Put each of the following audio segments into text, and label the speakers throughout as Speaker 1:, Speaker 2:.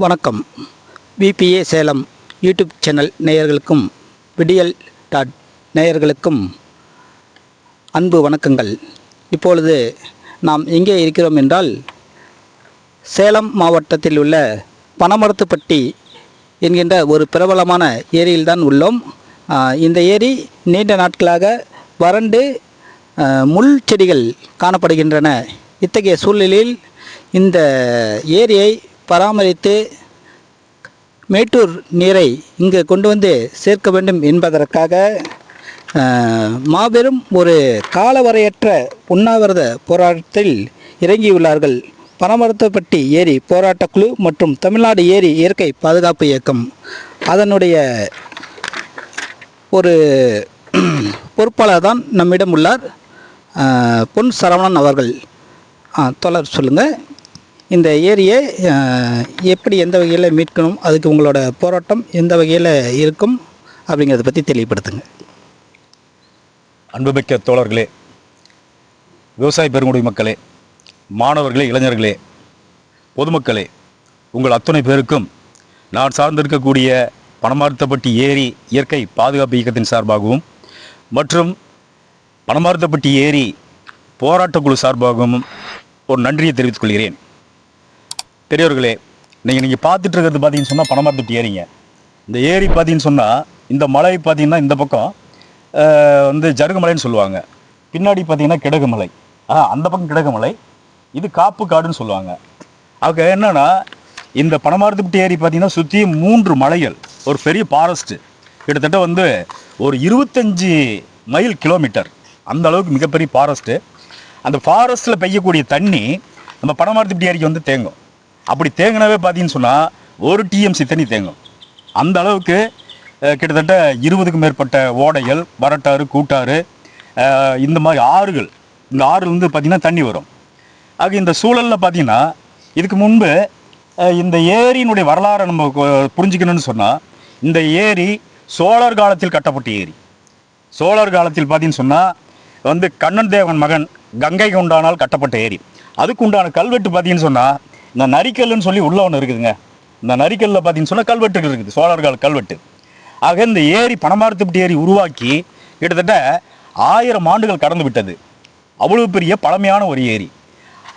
Speaker 1: வணக்கம். VBA Salem YouTube channel நேயர்களுக்கும் விடியல் டாட் நேயர்களுக்கும் அன்பு வணக்கங்கள். இப்பொழுது நாம் எங்கே இருக்கிறோம் என்றால் சேலம் மாவட்டத்தில் உள்ள பனமரத்துப்பட்டி என்கின்ற ஒரு பிரபலமான ஏரியில்தான் உள்ளோம். இந்த ஏரி நீண்ட நாட்களாக வறண்டு முள் செடிகள் காணப்படுகின்றன. இத்தகைய சூழ்நிலையில் இந்த ஏரியை பராமரித்து மேட்டூர் நீரை இங்கு கொண்டு வந்து சேர்க்க வேண்டும் என்பதற்காக மாபெரும் ஒரு காலவரையற்ற உண்ணாவிரத போராட்டத்தில் இறங்கியுள்ளார்கள். பனமரத்தப்பட்டி ஏரி போராட்டக்குழு மற்றும் தமிழ்நாடு ஏரி இயற்கை பாதுகாப்பு இயக்கம். அதனுடைய ஒரு பொறுப்பாளர் தான் நம்மிடம் உள்ளார். பொன் சரவணன் அவர்கள். தொடர் சொல்லுங்கள் இந்த ஏரியை எப்படி எந்த வகையில் மீட்கணும் அதுக்கு உங்களோட போராட்டம் எந்த வகையில் இருக்கும் அப்படிங்கிறத பற்றி தெளிவுபடுத்துங்க.
Speaker 2: அன்புமிக்க தோழர்களே விவசாய பெருங்குடி மக்களே மாணவர்களே இளைஞர்களே பொதுமக்களே உங்கள் அத்துணை பேருக்கும் நான் சார்ந்திருக்கக்கூடிய பணமார்த்தப்பட்டி ஏரி இயற்கை பாதுகாப்பு இயக்கத்தின் சார்பாகவும் மற்றும் பணமார்த்தப்பட்டி ஏரி போராட்டக்குழு சார்பாகவும் ஒரு நன்றியை தெரிவித்துக் கொள்கிறேன். பெரியவர்களே நீங்கள் நீங்கள் பார்த்துட்டு இருக்கிறது பார்த்தீங்கன்னு சொன்னால் பணமார்த்தப்பட்டி ஏரிங்க இந்த ஏரி பார்த்தீங்கன்னு சொன்னால் இந்த மலை பார்த்தீங்கன்னா இந்த பக்கம் வந்து வந்து ஜருகுமலைன்னு சொல்லுவாங்க. பின்னாடி பார்த்தீங்கன்னா கிடகுமலை ஆ அந்த பக்கம் கிடகுமலை இது காப்பு காடுன்னு சொல்லுவாங்க. ஆக என்னென்னா இந்த பனமரத்துப்பட்டி ஏரி பார்த்தீங்கன்னா சுற்றி மூன்று மலைகள். ஒரு பெரிய ஃபாரஸ்ட்டு கிட்டத்தட்ட வந்து ஒரு இருபத்தஞ்சி மைல் கிலோமீட்டர் அந்த அளவுக்கு மிகப்பெரிய ஃபாரஸ்ட்டு அந்த ஃபாரஸ்ட்டில் பெய்யக்கூடிய தண்ணி நம்ம பனமரத்துப்பட்டி ஏரிக்கு வந்து தேங்கும். அப்படி தேங்கினாவே பார்த்தீங்கன்னு சொன்னால் ஒரு டிஎம்சி தண்ணி தேங்கும். அந்த அளவுக்கு கிட்டத்தட்ட இருபதுக்கும் மேற்பட்ட ஓடைகள் வரட்டாறு கூட்டாறு இந்த மாதிரி ஆறுகள் இந்த ஆறுலேருந்து பார்த்திங்கன்னா தண்ணி வரும். ஆக இந்த சூழலில் பார்த்தீங்கன்னா இதுக்கு முன்பு இந்த ஏரியினுடைய வரலாறை நம்ம புரிஞ்சுக்கணும்னு சொன்னால் இந்த ஏரி சோழர் காலத்தில் கட்டப்பட்ட ஏரி. சோழர் காலத்தில் பார்த்தீங்கன்னு சொன்னால் வந்து கண்ணன் தேவன் மகன் கங்கை கொண்டானால் கட்டப்பட்ட ஏரி. அதுக்கு உண்டான கல்வெட்டு பார்த்தீங்கன்னு சொன்னால் இந்த நரிக்கல்லுன்னு சொல்லி உள்ள ஒன்று இருக்குதுங்க. இந்த நரிக்கல்ல பார்த்தீங்கன்னு சொன்னால் கல்வெட்டு இருக்குது. சோழர் கால கல்வெட்டு. ஆக இந்த ஏரி பனமரத்துப்பட்டி ஏரி உருவாக்கி கிட்டத்தட்ட ஆயிரம் ஆண்டுகள் கடந்து விட்டது. அவ்வளவு பெரிய பழமையான ஒரு ஏரி.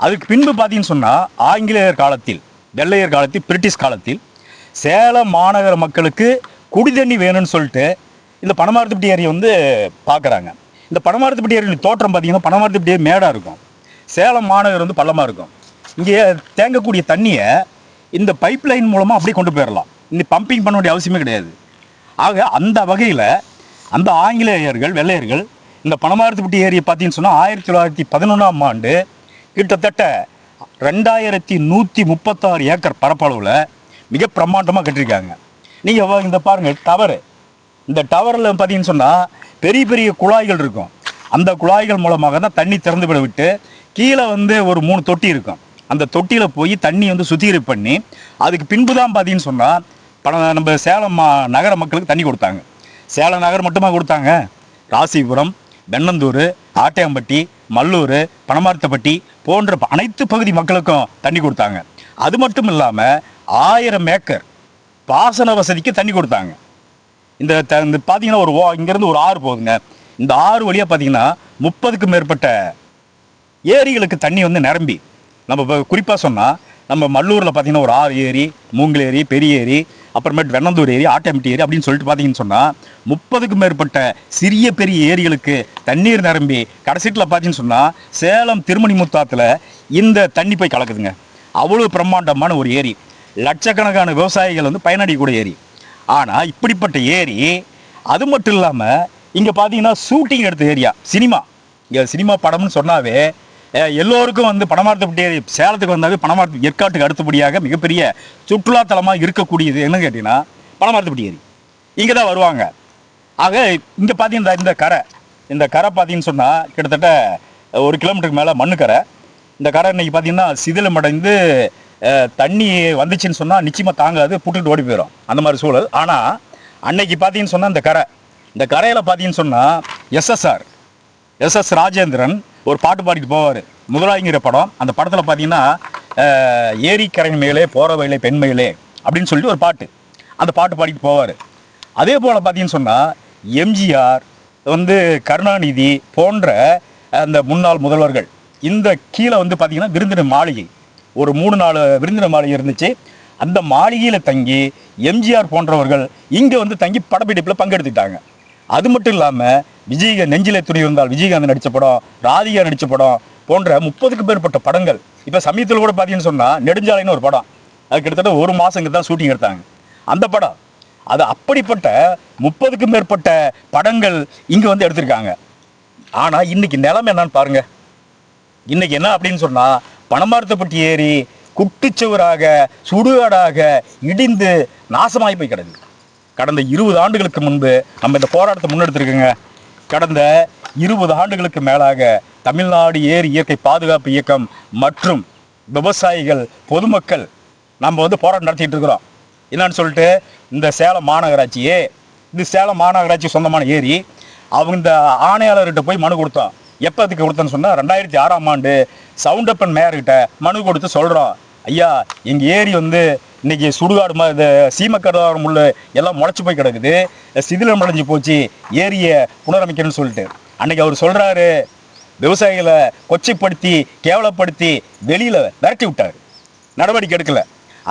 Speaker 2: அதுக்கு பின்பு பார்த்தீங்கன்னு சொன்னால் ஆங்கிலேயர் காலத்தில் வெள்ளையர் காலத்தில் பிரிட்டிஷ் காலத்தில் சேலம் மாநகர மக்களுக்கு குடிதண்ணி வேணும்னு சொல்லிட்டு இந்த பனமரத்துப்பட்டி ஏரியை வந்து பார்க்குறாங்க இந்த பனமரத்துப்பட்டி ஏரியின் தோற்றம் பார்த்தீங்கன்னா பனமரத்துப்பட்டி ஏரி மேடாக இருக்கும். சேலம் மாநகர் வந்து பள்ளமாக இருக்கும். இங்கே தேங்கக்கூடிய தண்ணியை இந்த பைப் லைன் மூலமாக அப்படியே கொண்டு போயிடலாம் இன்னும் பம்பிங் பண்ண வேண்டிய அவசியமே கிடையாது. ஆக அந்த வகையில் அந்த ஆங்கிலேயர்கள் வெள்ளையர்கள் இந்த பணமாரத்துப்பட்டி ஏரியை பார்த்தீங்கன்னு சொன்னால் ஆயிரத்தி தொள்ளாயிரத்தி பதினொன்றாம் ஆண்டு கிட்டத்தட்ட ரெண்டாயிரத்தி நூற்றி முப்பத்தாறு ஏக்கர் பரப்பளவில் மிக பிரம்மாண்டமாக கட்டியிருக்காங்க. நீங்கள் இந்த பாருங்கள் டவரு இந்த டவரில் பார்த்தீங்கன்னு சொன்னால் பெரிய பெரிய குழாய்கள் இருக்கும். அந்த குழாய்கள் மூலமாக தான் தண்ணி திறந்து விட விட்டு கீழே வந்து ஒரு மூணு தொட்டி இருக்கும். அந்த தொட்டியில் போய் தண்ணி வந்து சுத்திகரிப்பு பண்ணி அதுக்கு பின்பு தான் பார்த்தீங்கன்னு சொன்னால் பண நம்ம சேலம் மா- நகர மக்களுக்கு தண்ணி கொடுத்தாங்க. சேலம் நகர் மட்டுமா கொடுத்தாங்க? ராசிபுரம் வெண்ணந்தூர் ஆட்டையம்பட்டி மல்லூர் பனமார்த்தப்பட்டி போன்ற அனைத்து பகுதி மக்களுக்கும் தண்ணி கொடுத்தாங்க. அது மட்டும் இல்லாமல் ஆயிரம் ஏக்கர் பாசன வசதிக்கு தண்ணி கொடுத்தாங்க. இந்த த- இந்த பார்த்தீங்கன்னா ஒரு ஓ இங்கேருந்து ஒரு ஆறு போகுதுங்க. இந்த ஆறு வழியாக பார்த்தீங்கன்னா முப்பதுக்கு மேற்பட்ட ஏரிகளுக்கு தண்ணி வந்து நிரம்பி. நம்ம இப்போ குறிப்பாக சொன்னால் நம்ம மல்லூரில் பார்த்தீங்கன்னா ஒரு ஆறு ஏரி மூங்கில் ஏரி பெரிய ஏரி அப்புறமேட்டு வெண்ணந்தூர் ஏரி ஆட்டம்பட்டி ஏரி அப்படின்னு சொல்லிட்டு பார்த்தீங்கன்னு சொன்னால் முப்பதுக்கும் மேற்பட்ட சிறிய பெரிய ஏரிகளுக்கு தண்ணீர் நிரம்பி கடைசிட்டில் பார்த்தீங்கன்னு சொன்னால் சேலம் திருமணி முத்தாத்தில் இந்த தண்ணி போய் கலக்குதுங்க. அவ்வளோ பிரம்மாண்டமான ஒரு ஏரி. லட்சக்கணக்கான விவசாயிகள் வந்து பயனடையக்கூடிய ஏரி. ஆனால் இப்படிப்பட்ட ஏரி அது மட்டும் இல்லாமல் இங்கே பார்த்தீங்கன்னா ஷூட்டிங் எடுத்த ஏரியா சினிமா. இங்கே சினிமா படம்னு சொன்னாவே எல்லோருக்கும் வந்து பணமார்த்தப்பட்டி சேலத்துக்கு வந்தாவே பணமார்த்த ஏற்காட்டுக்கு அடுத்தபடியாக மிகப்பெரிய சுற்றுலாத்தலமாக இருக்கக்கூடியது என்னன்னு கேட்டிங்கன்னா பணமார்த்தப்பட்டி ஏரி. இங்கே தான் வருவாங்க. ஆக இங்கே பார்த்தீங்கன்னா இந்த கரை இந்த கரை பார்த்தீங்கன்னு சொன்னால் கிட்டத்தட்ட ஒரு கிலோமீட்டருக்கு மேலே மண்ணுக்கரை இந்த கரை இன்னைக்கு பார்த்தீங்கன்னா சிதிலமடைந்து தண்ணி வந்துச்சுன்னு சொன்னால் நிச்சயமாக தாங்காது புட்டுட்டு ஓடி போயிடும் அந்த மாதிரி சூழல். ஆனால் அன்னைக்கு பார்த்தீங்கன்னு சொன்னால் இந்த கரை. இந்த கரையில் பார்த்தீங்கன்னு சொன்னால் எஸ்எஸ்ஆர் எஸ்எஸ் ராஜேந்திரன் ஒரு பாட்டு பாடிட்டு போவார். முதலாளிங்கிற படம். அந்த படத்தில் பார்த்தீங்கன்னா ஏரிக்கரை மேலே போகிற வயலே பெண்மையிலே அப்படின்னு சொல்லிட்டு ஒரு பாட்டு. அந்த பாட்டு பாடிட்டு போவார். அதே போல் பார்த்தீங்கன்னு சொன்னால் எம்ஜிஆர் வந்து கருணாநிதி போன்ற அந்த முன்னாள் முதல்வர்கள் இந்த கீழே வந்து பார்த்தீங்கன்னா விருந்தினர் மாளிகை. ஒரு மூணு நாலு விருந்தினர் மாளிகை இருந்துச்சு. அந்த மாளிகையில் தங்கி எம்ஜிஆர் போன்றவர்கள் இங்கே வந்து தங்கி படப்பிடிப்பில் பங்கெடுத்துக்கிட்டாங்க. அது மட்டும் இல்லாமல் விஜய்க நெஞ்சிலே துணி இருந்தால் விஜயகாந்த் நடித்த படம் ராதிகா நடித்த படம் போன்ற முப்பதுக்கு மேற்பட்ட படங்கள். இப்போ சமீபத்தில் கூட பார்த்தீங்கன்னு சொன்னால் நெடுஞ்சாலைன்னு ஒரு படம். அது கிட்டத்தட்ட ஒரு மாதங்க தான் ஷூட்டிங் எடுத்தாங்க. அந்த படம். அது அப்படிப்பட்ட முப்பதுக்கும் மேற்பட்ட படங்கள் இங்கே வந்து எடுத்திருக்காங்க. ஆனால் இன்னைக்கு நிலம் என்னன்னு பாருங்க. இன்னைக்கு என்ன அப்படின்னு சொன்னால் பணமார்த்தப்பட்டி ஏரி குட்டிச்சுவராக சுடுகாடாக இடிந்து நாசமாகி போய் கிடக்குது. கடந்த இருபது ஆண்டுகளுக்கு முன்பு நம்ம இந்த போராட்டத்தை முன்னெடுத்திருக்கோங்க. கடந்த இருபது ஆண்டுகளுக்கு மேலாக தமிழ்நாடு ஏரி இயற்கை பாதுகாப்பு இயக்கம் மற்றும் விவசாயிகள் பொதுமக்கள் நம்ம வந்து போராட்டம் நடத்திட்டு இருக்கிறோம். என்னன்னு சொல்லிட்டு இந்த சேலம் மாநகராட்சியே இந்த சேலம் மாநகராட்சி சொந்தமான ஏரி அவங்க இந்த ஆணையாளர்கிட்ட போய் மனு கொடுத்தோம். எப்போ அதுக்கு கொடுத்தோன்னு சொன்னால் ரெண்டாயிரத்தி ஆறாம் ஆண்டு சவுண்டப்பன் மேயர்கிட்ட மனு கொடுத்து சொல்கிறோம் ஐயா எங்கள் ஏரி வந்து இன்னைக்கு சுடுகாடு இந்த இது சீமக்கடாரம் முள்ளு எல்லாம் முளைச்சி போய் கிடக்குது. சிதிலம் அடைஞ்சு போச்சு. ஏரியை புனரமைக்கணும்னு சொல்லிட்டு. அன்னைக்கு அவர் சொல்கிறாரு விவசாயிகளை கொச்சைப்படுத்தி கேவலப்படுத்தி வெளியில் விரட்டி விட்டார். நடவடிக்கை எடுக்கல.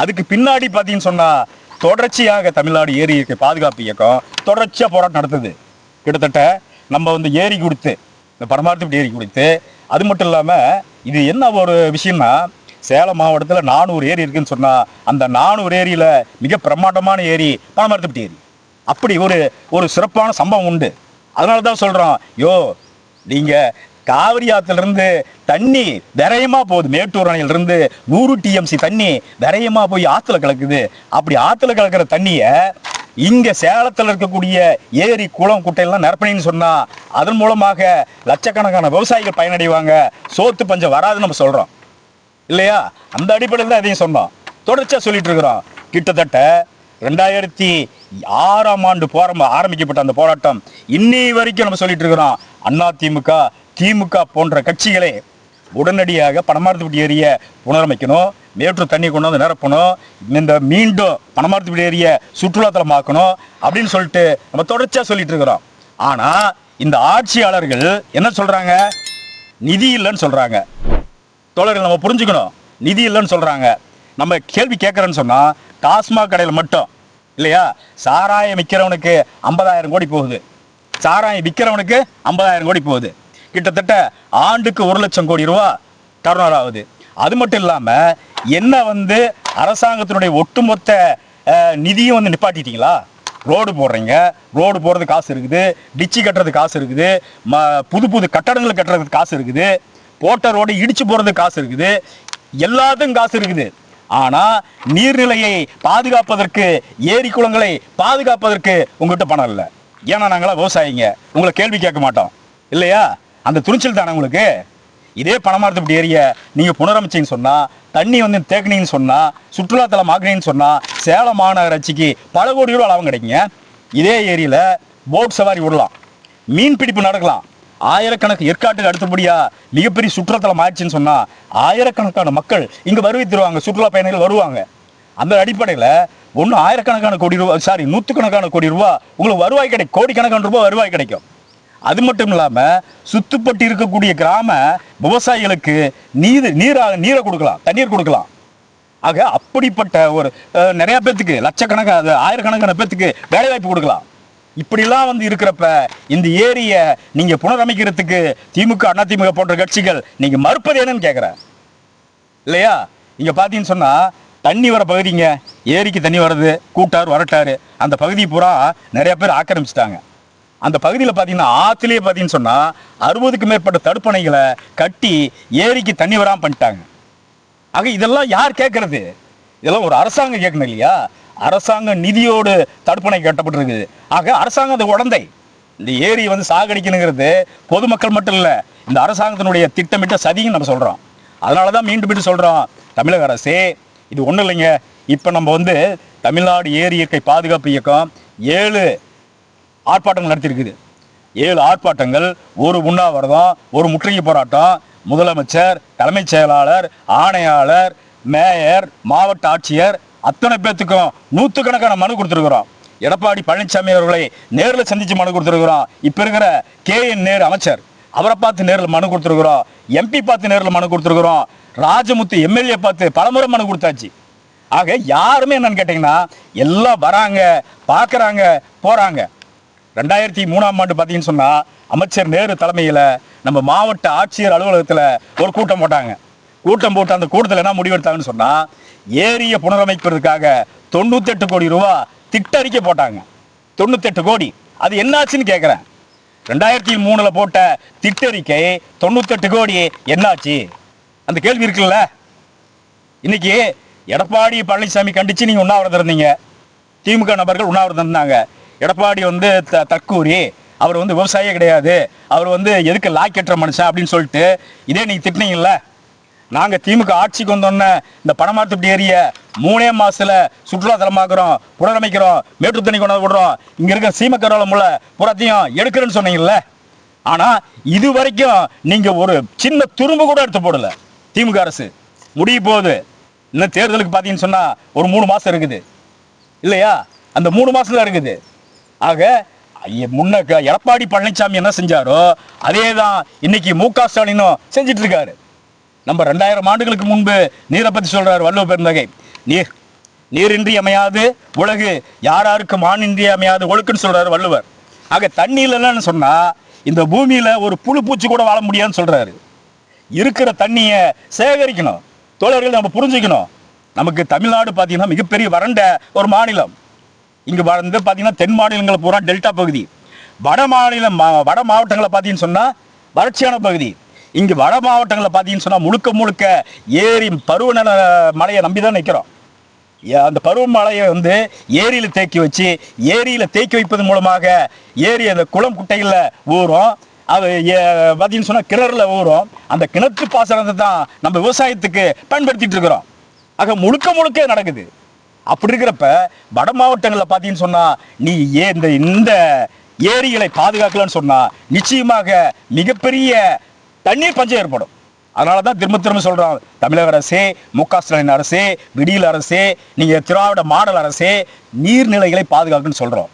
Speaker 2: அதுக்கு பின்னாடி பார்த்தீங்கன்னு சொன்னால் தொடர்ச்சியாக தமிழ்நாடு ஏரி பாதுகாப்பு இயக்கம் தொடர்ச்சியாக போராட்டம் நடத்துது. கிட்டத்தட்ட நம்ம வந்து ஏரி கொடுத்து இந்த பரமார்த்தி ஏரி கொடுத்து அது மட்டும் இல்லாமல் இது என்ன ஒரு விஷயம்னா சேலம் மாவட்டத்தில் நானூறு ஏரி இருக்குன்னு சொன்னால் அந்த நானூறு ஏரியில் மிக பிரம்மாண்டமான ஏரி பணமரத்துப்பட்டி ஏரி. அப்படி ஒரு ஒரு சிறப்பான சம்பவம் உண்டு. அதனால தான் சொல்கிறோம் யோ நீங்கள் காவிரி ஆற்றுலேருந்து தண்ணி விரயமாக போகுது. மேட்டூர் அணையிலிருந்து நூறு டிஎம்சி தண்ணி விரயமாக போய் ஆற்றுல கலக்குது. அப்படி ஆற்றுல கலக்கிற தண்ணியை இங்கே சேலத்தில் இருக்கக்கூடிய ஏரி குளம் குட்டையெல்லாம் நிரப்பினு சொன்னால் அதன் மூலமாக லட்சக்கணக்கான விவசாயிகள் பயனடைவாங்க. சோத்து பஞ்சம் வராதுன்னு நம்ம சொல்கிறோம் இல்லையா? அந்த அடிப்படையில் தான் இதையும் சொன்னோம் தொடர்ச்சியாக சொல்லிட்டு இருக்கிறோம் கிட்டத்தட்ட ரெண்டாயிரத்தி ஆறாம் ஆண்டு போராம ஆரம்பிக்கப்பட்ட அந்த போராட்டம் இன்னி வரைக்கும் நம்ம சொல்லிட்டு இருக்கிறோம். அண்ணா திமுக திமுக போன்ற கட்சிகளே உடனடியாக பணமார்த்தப்பட்டி ஏரிய புனரமைக்கணும். மேற்று தண்ணி கொண்டு வந்து நிரப்பணும். இந்த மீண்டும் பணமார்த்தப்பட்டி ஏரியை சுற்றுலாத்தலமாக்கணும் அப்படின்னு சொல்லிட்டு நம்ம தொடர்ச்சியாக சொல்லிட்டு இருக்கிறோம். ஆனால் இந்த ஆட்சியாளர்கள் என்ன சொல்கிறாங்க நிதி இல்லைன்னு சொல்கிறாங்க தோழர்கள் நம்ம புரிஞ்சுக்கணும். நிதி இல்லைன்னு சொல்கிறாங்க நம்ம கேள்வி கேட்குறேன்னு சொன்னால் டாஸ்மாக் கடையில் மட்டும். இல்லையா? சாராயம் விற்கிறவனுக்கு ஐம்பதாயிரம் கோடி போகுது. சாராயம் விற்கிறவனுக்கு ஐம்பதாயிரம் கோடி போகுது. கிட்டத்தட்ட ஆண்டுக்கு ஒரு லட்சம் கோடி ரூபா டர்னர் ஆகுது. அது மட்டும் இல்லாமல் என்ன வந்து அரசாங்கத்தினுடைய ஒட்டுமொத்த நிதியும் வந்து நிப்பாட்டிட்டீங்களா? ரோடு போடுறீங்க. ரோடு போடுறது காசு இருக்குது. டிச்சு கட்டுறது காசு இருக்குது. ம புது புது கட்டடங்கள் கட்டுறதுக்கு காசு இருக்குது. போட்ட ரோடு இடிச்சு போகிறதுக்கு காசு இருக்குது. எல்லாத்துக்கும் காசு இருக்குது. ஆனால் நீர்நிலையை பாதுகாப்பதற்கு ஏரி குளங்களை பாதுகாப்பதற்கு உங்ககிட்ட பணம் இல்லை. ஏன்னா நாங்களாம் விவசாயிங்க. உங்களை கேள்வி கேட்க மாட்டோம். இல்லையா? அந்த துணிச்சல் தானே உங்களுக்கு? இதே பணமார்த்தப்பட்டி ஏரிய நீங்கள் புனரமைச்சிங்கன்னு சொன்னால் தண்ணி வந்து தேக்கினீங்கன்னு சொன்னால் சுற்றுலாத்தலம் ஆக்குனீங்கன்னு சொன்னால் சேலம் மாநகராட்சிக்கு பல கோடி ரூபா லாபம் கிடைக்குங்க. இதே ஏரியில் போட் சவாரி விடலாம். மீன் பிடிப்பு நடக்கலாம். ஆயிரக்கணக்கு ஏற்காட்டுக்கு அடுத்தபடியா மிகப்பெரிய சுற்றுலாத்தலம் ஆயிடுச்சுன்னு சொன்னா ஆயிரக்கணக்கான மக்கள் இங்க வருகை தருவாங்க சுற்றுலா பயணிகள் வருவாங்க. அந்த அடிப்படையில் ஒன்று ஆயிரக்கணக்கான கோடி ரூபாய் சாரி நூற்றுக்கணக்கான கோடி ரூபாய் உங்களுக்கு வருவாய் கிடைக்கும் கோடிக்கணக்கான ரூபாய் வருவாய் கிடைக்கும். அது மட்டும் இல்லாமல் சுத்துப்பட்டு இருக்கக்கூடிய கிராம விவசாயிகளுக்கு நீர் நீராக நீரை கொடுக்கலாம் தண்ணீர் கொடுக்கலாம். ஆக அப்படிப்பட்ட ஒரு நிறையா பேர்த்துக்கு லட்சக்கணக்கான ஆயிரக்கணக்கான பேர்த்துக்கு வேலைவாய்ப்பு கொடுக்கலாம். இப்படிலாம் வந்து இருக்கிறப்ப இந்த ஏரியை நீங்க புனரமைக்கிறதுக்கு திமுக அண்ணா திமுக போன்ற கட்சிகள் நீங்க மறுப்பது என்னன்னு கேட்குறேன் இல்லையா? இங்க பார்த்தீங்கன்னு சொன்னா தண்ணி வர பகுதிங்க ஏரிக்கு தண்ணி வர்றது கூட்டார் வரட்டாரு அந்த பகுதி பூரா நிறைய பேர் ஆக்கிரமிச்சிட்டாங்க. அந்த பகுதியில் பார்த்தீங்கன்னா ஆற்றுலேயே பார்த்தீங்கன்னு சொன்னால் அறுபதுக்கு மேற்பட்ட தடுப்பணைகளை கட்டி ஏரிக்கு தண்ணி வராமல் பண்ணிட்டாங்க. ஆக இதெல்லாம் யார் கேட்கறது இதெல்லாம் ஒரு அரசாங்கம் கேட்கணும் இல்லையா? அரசாங்க நிதியோடு தடுப்பணை கட்டப்பட்டிருக்குது. ஆக அரசாங்கம் அது உடந்தை இந்த ஏரி வந்து சாகடிக்கணுங்கிறது பொதுமக்கள் மட்டும் இல்லை இந்த அரசாங்கத்தினுடைய திட்டமிட்ட சதியும் நம்ம சொல்கிறோம் அதனால தான் மீண்டும் மீண்டும் சொல்கிறோம் தமிழக அரசே இது ஒன்றும் இல்லைங்க. இப்போ நம்ம வந்து தமிழ்நாடு ஏரி இயற்கை பாதுகாப்பு இயக்கம் ஏழு ஆர்ப்பாட்டங்கள் நடத்தியிருக்குது. ஏழு ஆர்ப்பாட்டங்கள் ஒரு உண்ணாவிரதம் ஒரு முற்றுகை போராட்டம் முதலமைச்சர் தலைமைச் செயலாளர் ஆணையாளர் மேயர் மாவட்ட ஆட்சியர் அத்தனை பேத்துக்கும் நூற்றுக்கணக்கான மனு கொடுத்துருக்குறோம். எடப்பாடி பழனிசாமி அவர்களை நேரில் சந்திச்சு மனு கொடுத்துருக்குறோம். இப்போ இருக்கிற கே என் நேரு அமைச்சர் அவரை பார்த்து நேரில் மனு கொடுத்துருக்குறோம். எம்பி பார்த்து நேரில் மனு கொடுத்துருக்குறோம். ராஜமுத்து எம்எல்ஏ பார்த்து பலமுறை மனு கொடுத்தாச்சு. ஆக யாருமே என்னன்னு கேட்டிங்கன்னா எல்லாம் வராங்க பார்க்குறாங்க போகிறாங்க ரெண்டாயிரத்தி மூணாம் ஆண்டு பார்த்தீங்கன்னு சொன்னால் அமைச்சர் நேரு தலைமையில் நம்ம மாவட்ட ஆட்சியர் அலுவலகத்தில் ஒரு கூட்டம் போட்டாங்க. கூட்டம் போட்டு அந்த கூட்டத்தில் என்ன முடிவெடுத்தாங்கன்னு சொன்னால் ஏரியை புனரமைப்பதற்காக தொண்ணூத்தெட்டு கோடி ரூபா திட்டறிக்கை போட்டாங்க. தொண்ணூத்தெட்டு கோடி. அது என்னாச்சுன்னு கேட்குறேன் ரெண்டாயிரத்தி மூணில் போட்ட திட்டறிக்கை தொண்ணூத்தெட்டு கோடி. என்னாச்சு? அந்த கேள்வி இருக்குல்ல. இன்னைக்கு எடப்பாடி பழனிசாமி கண்டிச்சு நீங்கள் உண்ணாவிரதம் இருந்தீங்க. திமுக நபர்கள் உண்ணாவிரதம் இருந்தாங்க. எடப்பாடி வந்து த- தற்கூறி அவர் வந்து விவசாயியே கிடையாது. அவர் வந்து எதுக்கு லாக்கெட்டுற மனுஷன் அப்படின்னு சொல்லிட்டு இதே நீங்கள் திட்டினீங்களே நாங்க திமுக ஆட்சிக்கு வந்தோன்னே இந்த பணமாத்துப்பட்டி ஏரிய மூணே மாசத்துல சுற்றுலா தலமாக்குறோம் புனரமைக்கிறோம் மேட்டு தண்ணி கொண்டாந்து விடுறோம். இங்க இருக்க சீமக்கரோளம் முள்ள புறத்தையும் எடுக்கிறேன்னு சொன்னீங்கல்ல? ஆனா இது வரைக்கும் நீங்க ஒரு சின்ன துரும்பு கூட எடுத்து போடல திமுக அரசு. முடிய போகுது. இன்னும் தேர்தலுக்கு பார்த்தீங்கன்னு சொன்னா ஒரு மூணு மாசம் இருக்குது. இல்லையா? அந்த மூணு மாசம் தான் இருக்குது. ஆக ஐய, முன்ன க- எடப்பாடி பழனிசாமி என்ன செஞ்சாரோ அதே தான் இன்னைக்கு மு க ஸ்டாலினும் செஞ்சிட்டு இருக்காரு. நம்ம ரெண்டாயிரம் ஆண்டுகளுக்கு முன்பு நீரை பற்றி சொல்கிறார் வள்ளுவ பெருந்தகை. நீர் நீரின்றி அமையாது உலகு யாராருக்கு மானின்றி அமையாது ஒழுக்குன்னு சொல்கிறார் வள்ளுவர். ஆக தண்ணியிலன்னு சொன்னால் இந்த பூமியில் ஒரு புழு பூச்சி கூட வாழ முடியாதுன்னு சொல்கிறாரு இருக்கிற தண்ணியை சேகரிக்கணும் தோழர்கள் நம்ம புரிஞ்சுக்கணும். நமக்கு தமிழ்நாடு பார்த்தீங்கன்னா மிகப்பெரிய வறண்ட ஒரு மாநிலம். இங்கே வந்து பார்த்தீங்கன்னா தென் மாநிலங்கள் பூரா டெல்டா பகுதி. வட மாநிலம் மா- வட மாவட்டங்களை பார்த்தீங்கன்னு சொன்னால் வறட்சியான பகுதி. இங்கே வட மாவட்டங்களில் பார்த்தீங்கன்னு சொன்னால் முழுக்க முழுக்க ஏரி பருவநில மழையை நம்பி தான் நிற்கிறோம் ஏ- அந்த பருவமழையை வந்து ஏரியில் தேக்கி வச்சு ஏரியில் தேக்கி வைப்பதன் மூலமாக ஏரி அந்த குளம் குட்டைகளில் ஊறும். அது ஏ- பார்த்தீங்கன்னு சொன்னால் கிணறுல ஊறும். அந்த கிணற்று பாசனத்தை தான் நம்ம விவசாயத்துக்கு பயன்படுத்திட்டு இருக்கிறோம். ஆக முழுக்க முழுக்க நடக்குது. அப்படி இருக்கிறப்ப வட மாவட்டங்களில் பார்த்தீங்கன்னு சொன்னால் நீ ஏ இந்த இந்த ஏரிகளை பாதுகாக்கலன்னு சொன்னால் நிச்சயமாக மிகப்பெரிய தண்ணீர் பஞ்சம் ஏற்படும். அதனால தான் திரும்ப திரும்ப சொல்கிறோம் தமிழக அரசே மு க ஸ்டாலின் அரசே விடியல் அரசே நீங்கள் திராவிட மாடல் அரசே நீர்நிலைகளை பாதுகாக்குன்னு சொல்கிறோம்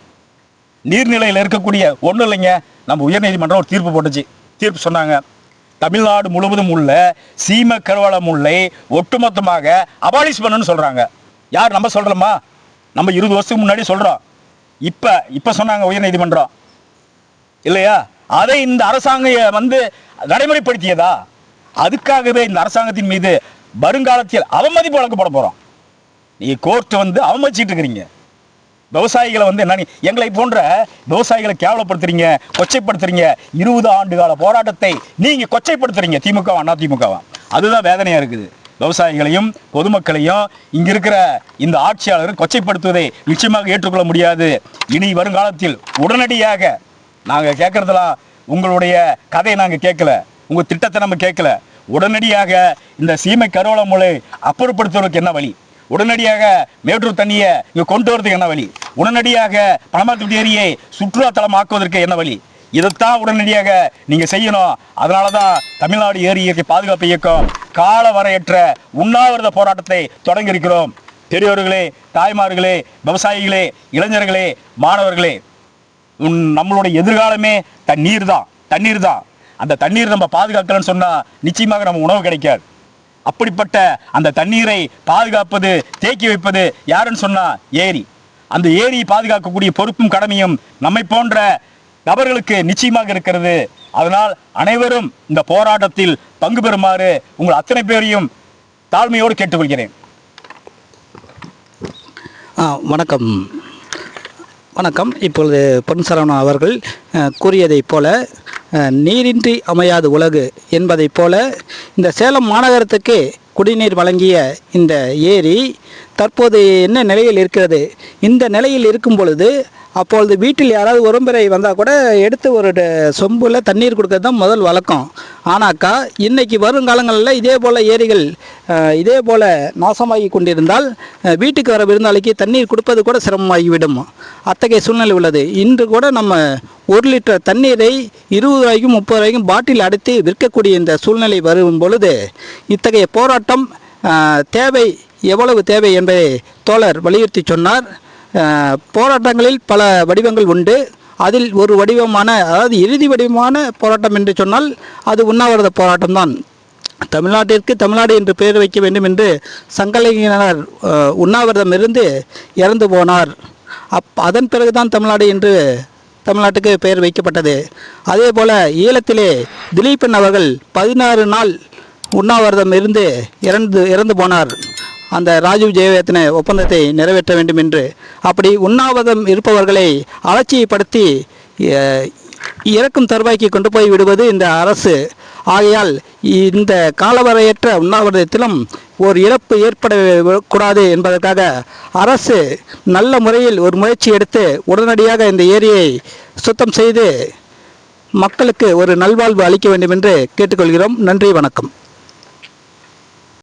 Speaker 2: நீர்நிலையில் இருக்கக்கூடிய ஒன்றும் இல்லைங்க. நம்ம உயர்நீதிமன்றம் ஒரு தீர்ப்பு போட்டுச்சு. தீர்ப்பு சொன்னாங்க. தமிழ்நாடு முழுவதும் உள்ள சீம கருவள முல்லை ஒட்டுமொத்தமாக அபாலிஷ் பண்ணுன்னு சொல்கிறாங்க யார் நம்ம சொல்கிறோமா நம்ம இருபது வருஷத்துக்கு முன்னாடி சொல்கிறோம் இப்போ இப்போ சொன்னாங்க உயர்நீதிமன்றம். இல்லையா? அதை இந்த அரசாங்கம் வந்து நடைமுறைப்படுத்தியதா? அதுக்காகவே இந்த அரசாங்கத்தின் மீது வருங்காலத்தில் அவமதிப்பு வழக்கு போட போகிறோம் நீ கோர்ட் வந்து அவமதிச்சிட்டு இருக்கிறீங்க. விவசாயிகளை வந்து என்ன எங்களை போன்ற விவசாயிகளை கேவலப்படுத்துறீங்க கொச்சைப்படுத்துறீங்க. இருபது ஆண்டு கால போராட்டத்தை நீங்கள் கொச்சைப்படுத்துறீங்க திமுகவா அண்ணா திமுகவா? அதுதான் வேதனையாக இருக்குது. விவசாயிகளையும் பொதுமக்களையும் இங்க இருக்கிற இந்த ஆட்சியாளர் கொச்சைப்படுத்துவதை நிச்சயமாக ஏற்றுக்கொள்ள முடியாது. இனி வருங்காலத்தில் உடனடியாக நாங்கள் கேட்குறதெல்லாம் உங்களுடைய கதையை நாங்கள் கேட்கல உங்கள் திட்டத்தை நம்ம கேட்கல உடனடியாக இந்த சீமை கருவள மூலை அப்புறப்படுத்துவதற்கு என்ன வழி? உடனடியாக மேட்டூர் தண்ணியை இங்கே கொண்டு வரதுக்கு என்ன வழி? உடனடியாக பணமாத்து ஏரியை சுற்றுலாத்தலம் ஆக்குவதற்கு என்ன வழி? இதைத்தான் உடனடியாக நீங்கள் செய்யணும். அதனால தான் தமிழ்நாடு ஏரி இயற்கை பாதுகாப்பு இயக்கம் கால வரையற்ற உண்ணாவிரத போராட்டத்தை தொடங்கி இருக்கிறோம் பெரியோர்களே தாய்மார்களே விவசாயிகளே இளைஞர்களே மாணவர்களே உன் நம்மளுடைய எதிர்காலமே தண்ணீர் தான் தண்ணீர் தான். அந்த தண்ணீர் நம்ம பாதுகாக்கலன்னு சொன்னால் நிச்சயமாக நம்ம உணவு கிடைக்காது. அப்படிப்பட்ட அந்த தண்ணீரை பாதுகாப்பது தேக்கி வைப்பது யாருன்னு சொன்னால் ஏரி. அந்த ஏரியை பாதுகாக்கக்கூடிய பொறுப்பும் கடமையும் நம்மை போன்ற நபர்களுக்கு நிச்சயமாக இருக்கிறது. அதனால் அனைவரும் இந்த போராட்டத்தில் பங்கு பெறுமாறு உங்கள் அத்தனை பேரையும் தாழ்மையோடு கேட்டுக்கொள்கிறேன்.
Speaker 1: ஆ வணக்கம். வணக்கம். இப்பொழுது பொன் சரவணன் அவர்கள் கூறியதைப் போல நீரின்றி அமையாது உலகு என்பதைப் போல இந்த சேலம் மாநகரத்துக்கு குடிநீர் வழங்கிய இந்த ஏரி தற்போது என்ன நிலையில் இருக்கிறது? இந்த நிலையில் இருக்கும் பொழுது அப்பொழுது வீட்டில் யாராவது உறம்புரை வந்தால் கூட எடுத்து ஒரு ட- தண்ணீர் கொடுக்கறது தான் முதல் வழக்கம். ஆனாக்கா இன்றைக்கி வருங்காலங்களில் இதே போல் ஏரிகள் இதே போல் நாசமாகி கொண்டிருந்தால் வீட்டுக்கு வர விருந்தாளிக்கு தண்ணீர் கொடுப்பது கூட சிரமமாகிவிடும். அத்தகைய சூழ்நிலை உள்ளது. இன்று கூட நம்ம ஒரு லிட்டர் தண்ணீரை இருபது ரூபாய்க்கும் முப்பது ரூபாய்க்கும் பாட்டில் அடைத்து விற்கக்கூடிய இந்த சூழ்நிலை வரும் பொழுது இத்தகைய போராட்டம் தேவை எவ்வளவு தேவை என்பதை தோழர் வலியுறுத்தி சொன்னார். போராட்டங்களில் பல வடிவங்கள் உண்டு. அதில் ஒரு வடிவமான அதாவது இறுதி வடிவமான போராட்டம் என்று சொன்னால் அது உண்ணாவிரத போராட்டம்தான். தமிழ்நாட்டிற்கு தமிழ்நாடு என்று பெயர் வைக்க வேண்டும் என்று சங்கலைஞர் உண்ணாவிரதம் இருந்து இறந்து போனார். அப் அதன் பிறகுதான் தமிழ்நாடு என்று தமிழ்நாட்டுக்கு பெயர் வைக்கப்பட்டது. அதே போல் ஈழத்திலே திலீபன் அவர்கள் பதினாறு நாள் உண்ணாவிரதம் இருந்து இறந்து இறந்து போனார். அந்த ராஜீவ் ஜெயவேத்தன ஒப்பந்தத்தை நிறைவேற்ற வேண்டும் என்று அப்படி உண்ணாவிரதம் இருப்பவர்களை அலட்சியப்படுத்தி இறக்கும் தருவாய்க்கு கொண்டு போய் விடுவது இந்த அரசு. ஆகையால் இந்த காலவரையற்ற உண்ணாவிரதத்திலும் ஒரு இழப்பு ஏற்பட கூடாது என்பதற்காக அரசு நல்ல முறையில் ஒரு முயற்சி எடுத்து உடனடியாக இந்த ஏரியை சுத்தம் செய்து மக்களுக்கு ஒரு நல்வாழ்வு அளிக்க வேண்டும் என்று கேட்டுக்கொள்கிறோம். நன்றி வணக்கம்.